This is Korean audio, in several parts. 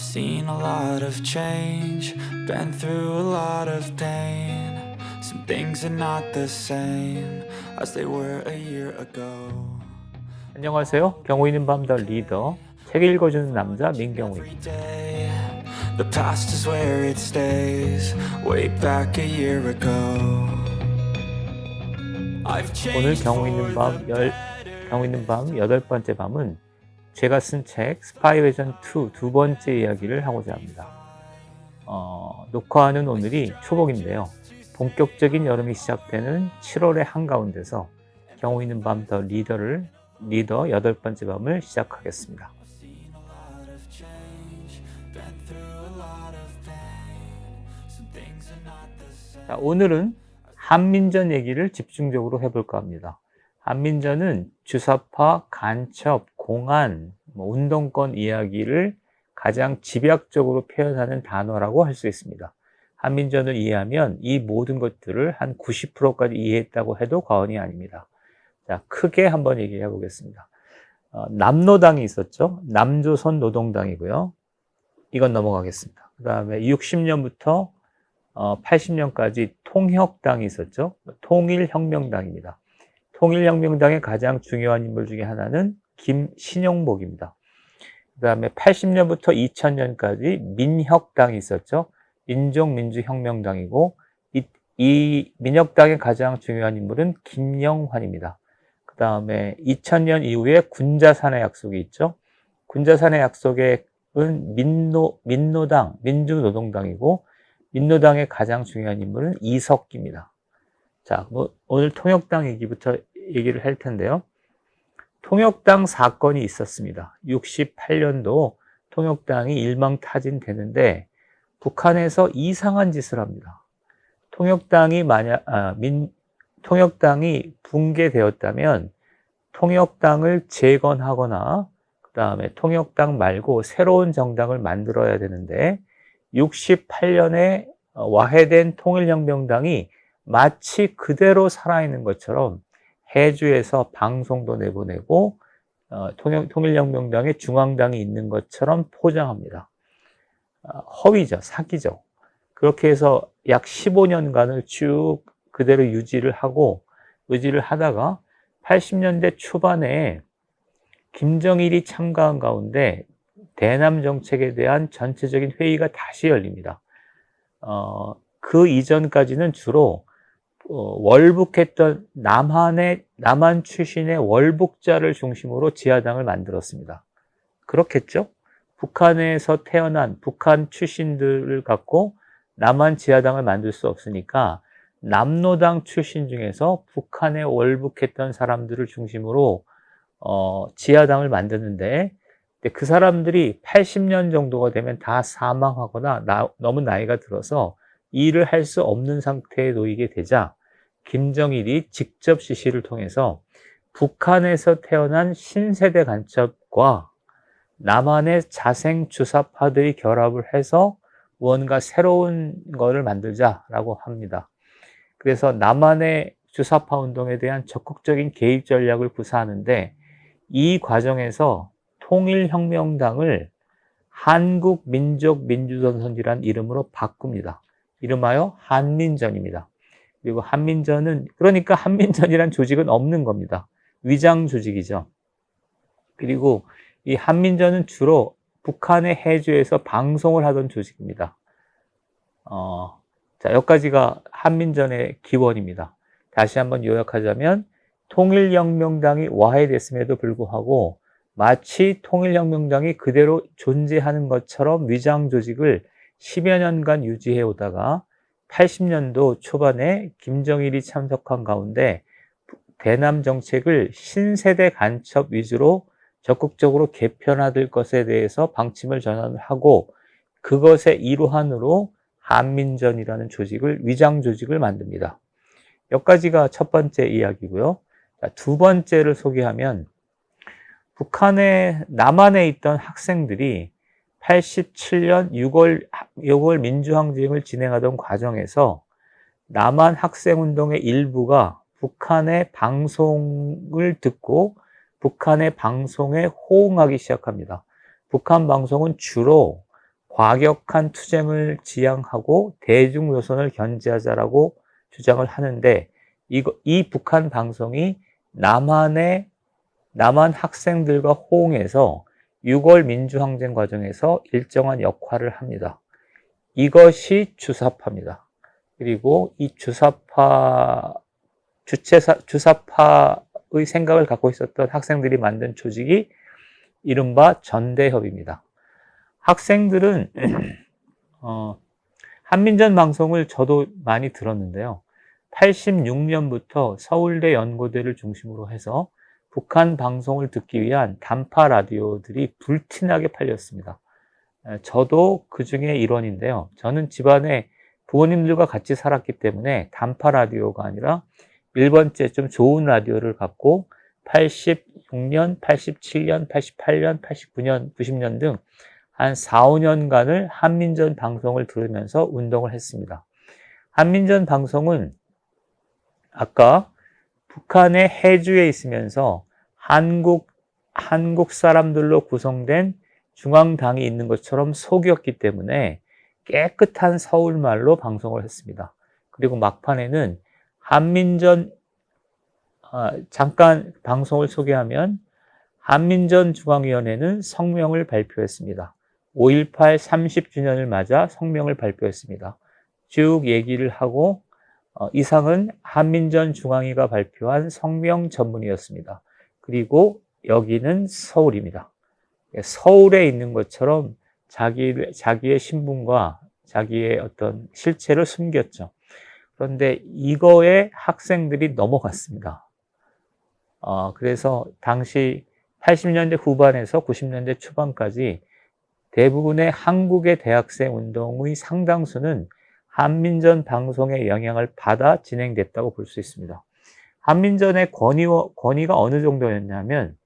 seen a lot of change, been through a lot of pain. Some things are not the same as they were a year ago. 안녕하세요. 경우 있는 밤더 리더 책 읽어주는 남자 민경우입니다. Every day, the past is where it stays, way back a year ago. I've 오늘 changed 경우 for 있는 the 밤 열, 경우 있는 밤 여덟 번째 밤은 제가 쓴 책 스파이 베전 2 두 번째 이야기를 하고자 합니다. 어, 녹화하는 오늘이 초복인데요. 본격적인 여름이 시작되는 7월의 한가운데서 경우 있는 밤 더 리더를 리더 여덟 번째 밤을 시작하겠습니다. 자, 오늘은 한민전 얘기를 집중적으로 해볼까 합니다. 한민전은 주사파, 간첩, 공안, 뭐 운동권 이야기를 가장 집약적으로 표현하는 단어라고 할 수 있습니다. 한민전을 이해하면 이 모든 것들을 한 90%까지 이해했다고 해도 과언이 아닙니다. 자, 크게 한번 얘기해 보겠습니다. 어, 남노당이 있었죠. 남조선 노동당이고요. 이건 넘어가겠습니다. 그 다음에 60년부터 어, 80년까지 통혁당이 있었죠. 통일혁명당입니다. 통일혁명당의 가장 중요한 인물 중에 하나는 김신용복입니다. 그 다음에 80년부터 2000년까지 민혁당이 있었죠. 민족민주혁명당이고 이, 이 민혁당의 가장 중요한 인물은 김영환입니다. 그 다음에 2000년 이후에 군자산의 약속이 있죠. 군자산의 약속은 민노, 민노당, 민주노동당이고 민노당의 가장 중요한 인물은 이석기입니다. 자, 뭐 오늘 통역당 얘기부터 얘기를 할 텐데요. 통역당 사건이 있었습니다. 68년도 통역당이 일망타진 되는데 북한에서 이상한 짓을 합니다. 통역당이 만약 아, 민 통역당이 붕괴되었다면 통역당을 재건하거나 그 다음에 통역당 말고 새로운 정당을 만들어야 되는데 68년에 와해된 통일혁명당이 마치 그대로 살아있는 것처럼 해주에서 방송도 내보내고 어, 통일, 통일혁명당의 중앙당이 있는 것처럼 포장합니다. 어, 허위죠, 사기죠. 그렇게 해서 약 15년간을 쭉 그대로 유지를 하고 유지를 하다가 80년대 초반에 김정일이 참가한 가운데 대남 정책에 대한 전체적인 회의가 다시 열립니다. 어, 그 이전까지는 주로 어, 월북했던 남한의 남한 출신의 월북자를 중심으로 지하당을 만들었습니다. 그렇겠죠? 북한에서 태어난 북한 출신들을 갖고 남한 지하당을 만들 수 없으니까 남노당 출신 중에서 북한에 월북했던 사람들을 중심으로 어, 지하당을 만드는데 그 사람들이 80년 정도가 되면 다 사망하거나 나, 너무 나이가 들어서 일을 할 수 없는 상태에 놓이게 되자 김정일이 직접 지시를 통해서 북한에서 태어난 신세대 간첩과 남한의 자생 주사파들이 결합을 해서 무언가 새로운 거를 만들자라고 합니다. 그래서 남한의 주사파 운동에 대한 적극적인 개입 전략을 구사하는데 이 과정에서 통일혁명당을 한국민족민주전선이라는 이름으로 바꿉니다. 이름하여 한민전입니다. 그리고 한민전은 그러니까 한민전이란 조직은 없는 겁니다. 위장 조직이죠. 그리고 이 한민전은 주로 북한의 해주에서 방송을 하던 조직입니다. 어, 자, 여기까지가 한민전의 기원입니다. 다시 한번 요약하자면 통일혁명당이 와해됐음에도 불구하고 마치 통일혁명당이 그대로 존재하는 것처럼 위장 조직을 10여 년간 유지해 오다가 80년도 초반에 김정일이 참석한 가운데 대남 정책을 신세대 간첩 위주로 적극적으로 개편화될 것에 대해서 방침을 전환을 하고 그것의 일환으로 한민전이라는 조직을 위장 조직을 만듭니다. 여기까지가 첫 번째 이야기고요. 두 번째를 소개하면 북한의 남한에 있던 학생들이 87년 6월, 6월 민주항쟁을 진행하던 과정에서 남한 학생운동의 일부가 북한의 방송을 듣고 북한의 방송에 호응하기 시작합니다. 북한 방송은 주로 과격한 투쟁을 지향하고 대중 노선을 견제하자라고 주장을 하는데 이거, 이 북한 방송이 남한의 남한 학생들과 호응해서 6월 민주항쟁 과정에서 일정한 역할을 합니다. 이것이 주사파입니다. 그리고 이 주사파 주체사 주사파의 생각을 갖고 있었던 학생들이 만든 조직이 이른바 전대협입니다. 학생들은 어, 한민전 방송을 저도 많이 들었는데요. 86년부터 서울대 연고대를 중심으로 해서 북한 방송을 듣기 위한 단파 라디오들이 불티나게 팔렸습니다. 저도 그 중에 일원인데요. 저는 집안에 부모님들과 같이 살았기 때문에 단파 라디오가 아니라 1번째 좀 좋은 라디오를 갖고 86년, 87년, 88년, 89년, 90년 등 한 4, 5년간을 한민전 방송을 들으면서 운동을 했습니다. 한민전 방송은 아까 북한의 해주에 있으면서 한국, 한국 사람들로 구성된 중앙당이 있는 것처럼 속이었기 때문에 깨끗한 서울말로 방송을 했습니다. 그리고 막판에는 한민전, 아, 잠깐 방송을 소개하면 한민전 중앙위원회는 성명을 발표했습니다. 5.18 30주년을 맞아 성명을 발표했습니다. 쭉 얘기를 하고 어, 이상은 한민전 중앙위가 발표한 성명 전문이었습니다. 그리고 여기는 서울입니다. 서울에 있는 것처럼 자기, 자기의 신분과 자기의 어떤 실체를 숨겼죠. 그런데 이거에 학생들이 넘어갔습니다. 어, 그래서 당시 80년대 후반에서 90년대 초반까지 대부분의 한국의 대학생 운동의 상당수는 한민전 방송의 영향을 받아 진행됐다고 볼 수 있습니다. 한민전의 권위, 권위가 어느 정도였냐면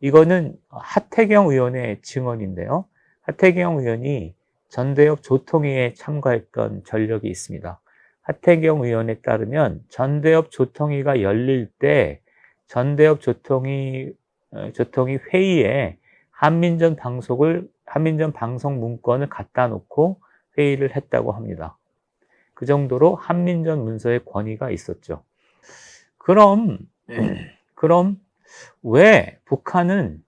이거는 하태경 의원의 증언인데요. 하태경 의원이 전대협 조통위에 참가했던 전력이 있습니다. 하태경 의원에 따르면 전대협 조통위가 열릴 때 전대협 조통위 어, 조통위 회의에 한민전 방송을 한민전 방송 문건을 갖다 놓고 회의를 했다고 합니다. 그 정도로 한민전 문서의 권위가 있었죠. 그럼 그럼 왜 북한은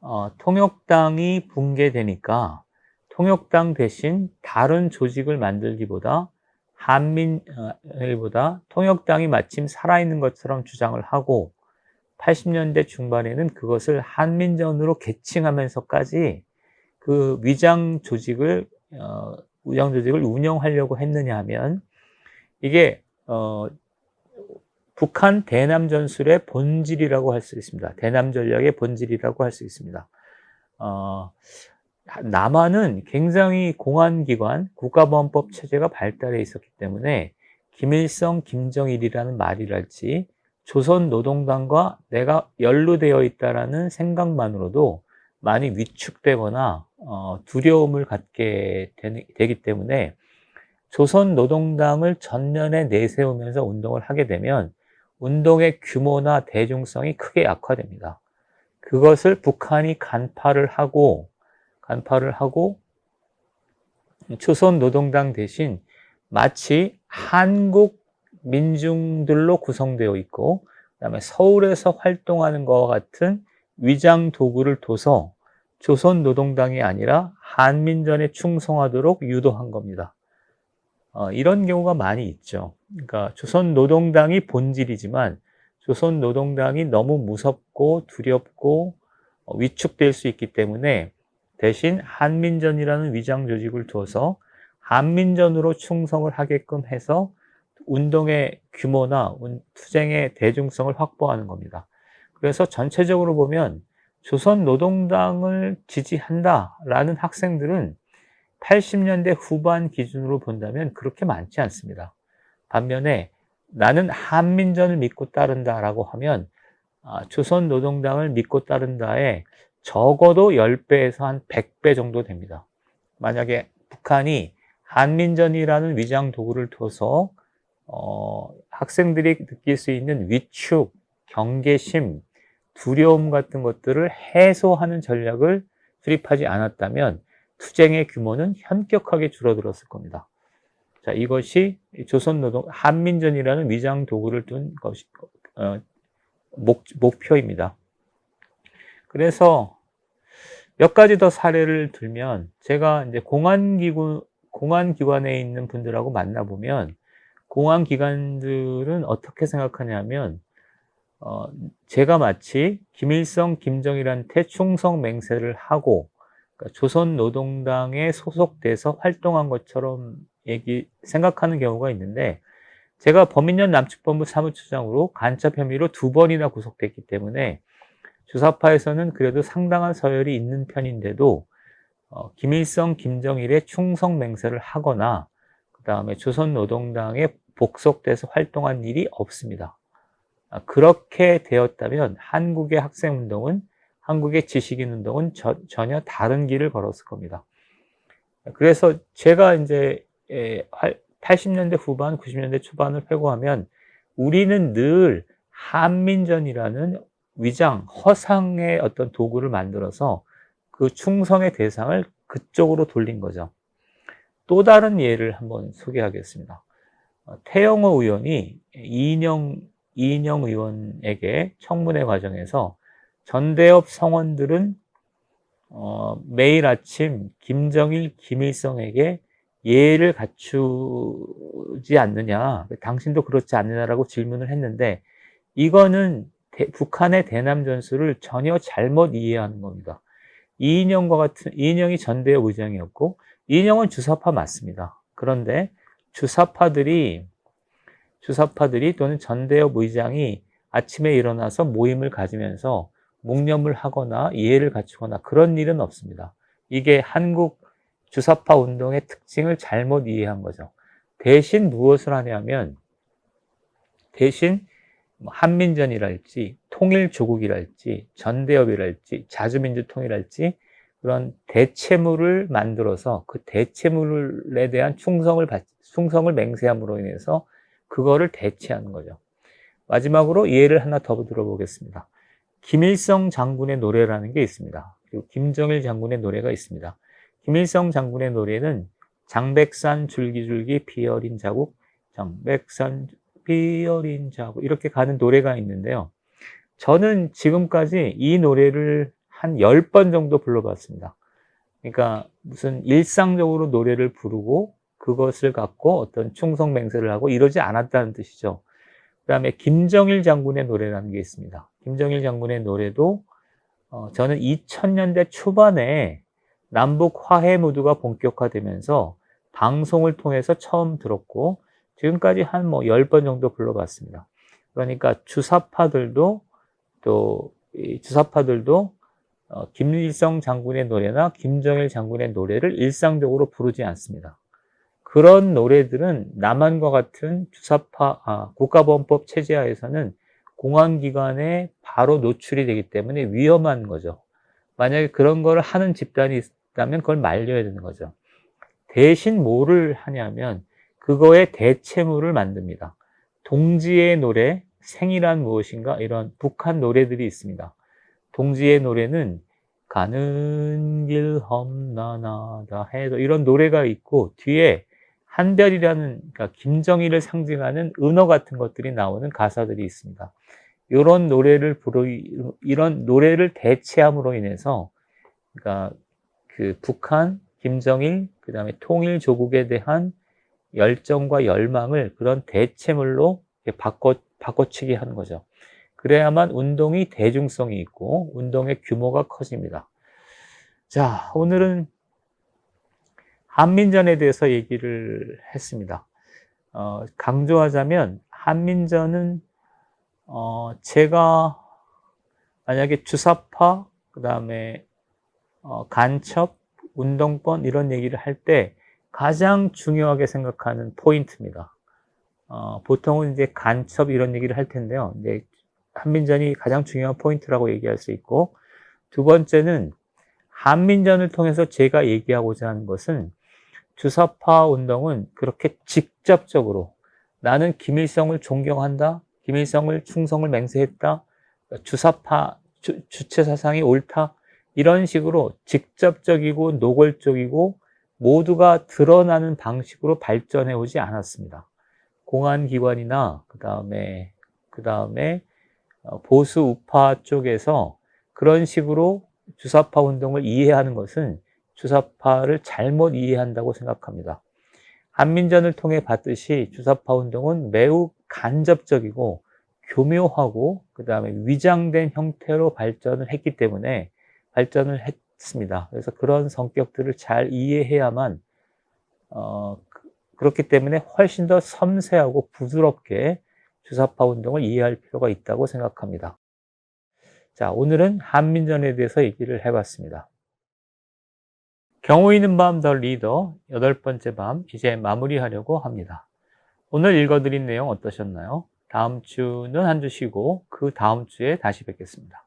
어, 통역당이 붕괴되니까 통역당 대신 다른 조직을 만들기보다 한민일보다 통역당이 마침 살아있는 것처럼 주장을 하고 80년대 중반에는 그것을 한민전으로 개칭하면서까지 그 위장 조직을 어, 위장 조직을 운영하려고 했느냐 하면 이게 어, 북한 대남 전술의 본질이라고 할 수 있습니다. 대남 전략의 본질이라고 할 수 있습니다. 어, 남한은 굉장히 공안기관, 국가보안법 체제가 발달해 있었기 때문에 김일성, 김정일이라는 말이랄지 조선 노동당과 내가 연루되어 있다라는 생각만으로도 많이 위축되거나 어, 두려움을 갖게 되기 때문에 조선 노동당을 전면에 내세우면서 운동을 하게 되면 운동의 규모나 대중성이 크게 약화됩니다. 그것을 북한이 간파를 하고 간파를 하고 조선 노동당 대신 마치 한국 민중들로 구성되어 있고 그다음에 서울에서 활동하는 것과 같은 위장 도구를 둬서 조선 노동당이 아니라 한민전에 충성하도록 유도한 겁니다. 어, 이런 경우가 많이 있죠. 그러니까 조선 노동당이 본질이지만 조선 노동당이 너무 무섭고 두렵고 어, 위축될 수 있기 때문에 대신 한민전이라는 위장 조직을 두어서 한민전으로 충성을 하게끔 해서 운동의 규모나 투쟁의 대중성을 확보하는 겁니다. 그래서 전체적으로 보면 조선 노동당을 지지한다라는 학생들은 80년대 후반 기준으로 본다면 그렇게 많지 않습니다. 반면에 나는 한민전을 믿고 따른다라고 하면 아, 조선 노동당을 믿고 따른다에 적어도 10배에서 한 100배 정도 됩니다. 만약에 북한이 한민전이라는 위장 도구를 둬서 어, 학생들이 느낄 수 있는 위축, 경계심, 두려움 같은 것들을 해소하는 전략을 수립하지 않았다면 투쟁의 규모는 현격하게 줄어들었을 겁니다. 자, 이것이 조선노동, 한민전이라는 위장 도구를 둔 것이, 어, 목, 목표입니다. 그래서 몇 가지 더 사례를 들면 제가 이제 공안기구, 공안기관에 있는 분들하고 만나보면 공안기관들은 어떻게 생각하냐면 어, 제가 마치 김일성, 김정일한테 충성 맹세를 하고 그러니까 조선 노동당에 소속돼서 활동한 것처럼 얘기 생각하는 경우가 있는데 제가 범인연 남측본부 사무처장으로 간첩 혐의로 두 번이나 구속됐기 때문에 주사파에서는 그래도 상당한 서열이 있는 편인데도 어, 김일성, 김정일의 충성 맹세를 하거나 그 다음에 조선노동당에 복속돼서 활동한 일이 없습니다. 아, 그렇게 되었다면 한국의 학생 운동은 한국의 지식인 운동은 저, 전혀 다른 길을 걸었을 겁니다. 그래서 제가 이제 80년대 후반, 90년대 초반을 회고하면 우리는 늘 한민전이라는 위장, 허상의 어떤 도구를 만들어서 그 충성의 대상을 그쪽으로 돌린 거죠. 또 다른 예를 한번 소개하겠습니다. 어, 태영호 의원이 이인영, 이인영 의원에게 청문회 과정에서 전대협 성원들은 어, 매일 아침 김정일, 김일성에게 예를 갖추지 않느냐, 당신도 그렇지 않느냐라고 질문을 했는데, 이거는 대, 북한의 대남 전술을 전혀 잘못 이해하는 겁니다. 이인영과 같은, 이인영이 전대협 의장이었고, 이인영은 주사파 맞습니다. 그런데 주사파들이, 주사파들이 또는 전대협 의장이 아침에 일어나서 모임을 가지면서 묵념을 하거나 이해를 갖추거나 그런 일은 없습니다. 이게 한국 주사파 운동의 특징을 잘못 이해한 거죠. 대신 무엇을 하냐면 대신 뭐 한민전이랄지 통일조국이랄지 전대협이랄지 자주민주통일할지 그런 대체물을 만들어서 그 대체물에 대한 충성을 충성을 맹세함으로 인해서 그거를 대체하는 거죠. 마지막으로 예를 하나 더 들어보겠습니다. 김일성 장군의 노래라는 게 있습니다. 그리고 김정일 장군의 노래가 있습니다. 김일성 장군의 노래는 장백산 줄기줄기 비어린 자국, 장백산 비어린 자국 이렇게 가는 노래가 있는데요. 저는 지금까지 이 노래를 한 10번 정도 불러봤습니다. 그러니까 무슨 일상적으로 노래를 부르고 그것을 갖고 어떤 충성 맹세를 하고 이러지 않았다는 뜻이죠. 그 다음에 김정일 장군의 노래라는 게 있습니다. 김정일 장군의 노래도 어, 저는 2000년대 초반에 남북 화해 무드가 본격화되면서 방송을 통해서 처음 들었고 지금까지 한 뭐 10번 정도 불러봤습니다. 그러니까 주사파들도 또 주사파들도 어, 김일성 장군의 노래나 김정일 장군의 노래를 일상적으로 부르지 않습니다. 그런 노래들은 남한과 같은 주사파 아, 국가보안법 체제하에서는 공안기관에 바로 노출이 되기 때문에 위험한 거죠. 만약에 그런 걸 하는 집단이 있다면 그걸 말려야 되는 거죠. 대신 뭐를 하냐면 그거의 대체물을 만듭니다. 동지의 노래, 생이란 무엇인가 이런 북한 노래들이 있습니다. 동지의 노래는 가는 길 험난하다 해도 이런 노래가 있고 뒤에 한별이라는 그러니까 김정일을 상징하는 은어 같은 것들이 나오는 가사들이 있습니다. 이런 노래를 부르 이런 노래를 대체함으로 인해서 그러니까 그 북한, 김정일, 그 다음에 통일 조국에 대한 열정과 열망을 그런 대체물로 바꿔, 바꿔치기 하는 거죠. 그래야만 운동이 대중성이 있고 운동의 규모가 커집니다. 자, 오늘은 한민전에 대해서 얘기를 했습니다. 어, 강조하자면 한민전은 어, 제가 만약에 주사파, 그 다음에 어, 간첩, 운동권 이런 얘기를 할 때 가장 중요하게 생각하는 포인트입니다. 어, 보통은 이제 간첩 이런 얘기를 할 텐데요. 이제 한민전이 가장 중요한 포인트라고 얘기할 수 있고 두 번째는 한민전을 통해서 제가 얘기하고자 하는 것은 주사파 운동은 그렇게 직접적으로 나는 김일성을 존경한다, 김일성을 충성을 맹세했다, 주사파 주, 주체 사상이 옳다 이런 식으로 직접적이고 노골적이고 모두가 드러나는 방식으로 발전해 오지 않았습니다. 공안기관이나 그 다음에 그 다음에 어, 보수 우파 쪽에서 그런 식으로 주사파 운동을 이해하는 것은 주사파를 잘못 이해한다고 생각합니다. 한민전을 통해 봤듯이 주사파 운동은 매우 간접적이고 교묘하고 그 다음에 위장된 형태로 발전을 했기 때문에 발전을 했습니다. 그래서 그런 성격들을 잘 이해해야만 어, 그- 그렇기 때문에 훨씬 더 섬세하고 부드럽게 주사파 운동을 이해할 필요가 있다고 생각합니다. 자, 오늘은 한민전에 대해서 얘기를 해봤습니다. 경우 있는 밤 더 리더 여덟 번째 밤 이제 마무리하려고 합니다. 오늘 읽어드린 내용 어떠셨나요? 다음 주는 한 주 쉬고 그 다음 주에 다시 뵙겠습니다.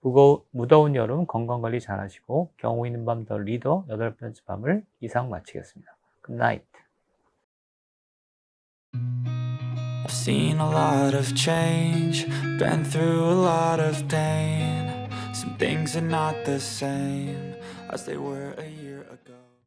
무거, 무더운 여름 건강관리 잘 하시고 경우 있는 밤 더 리더 여덟 번째 밤을 이상 마치겠습니다. Night. I've seen a lot of change, been through a lot of pain. Some things are not the same as they were a year.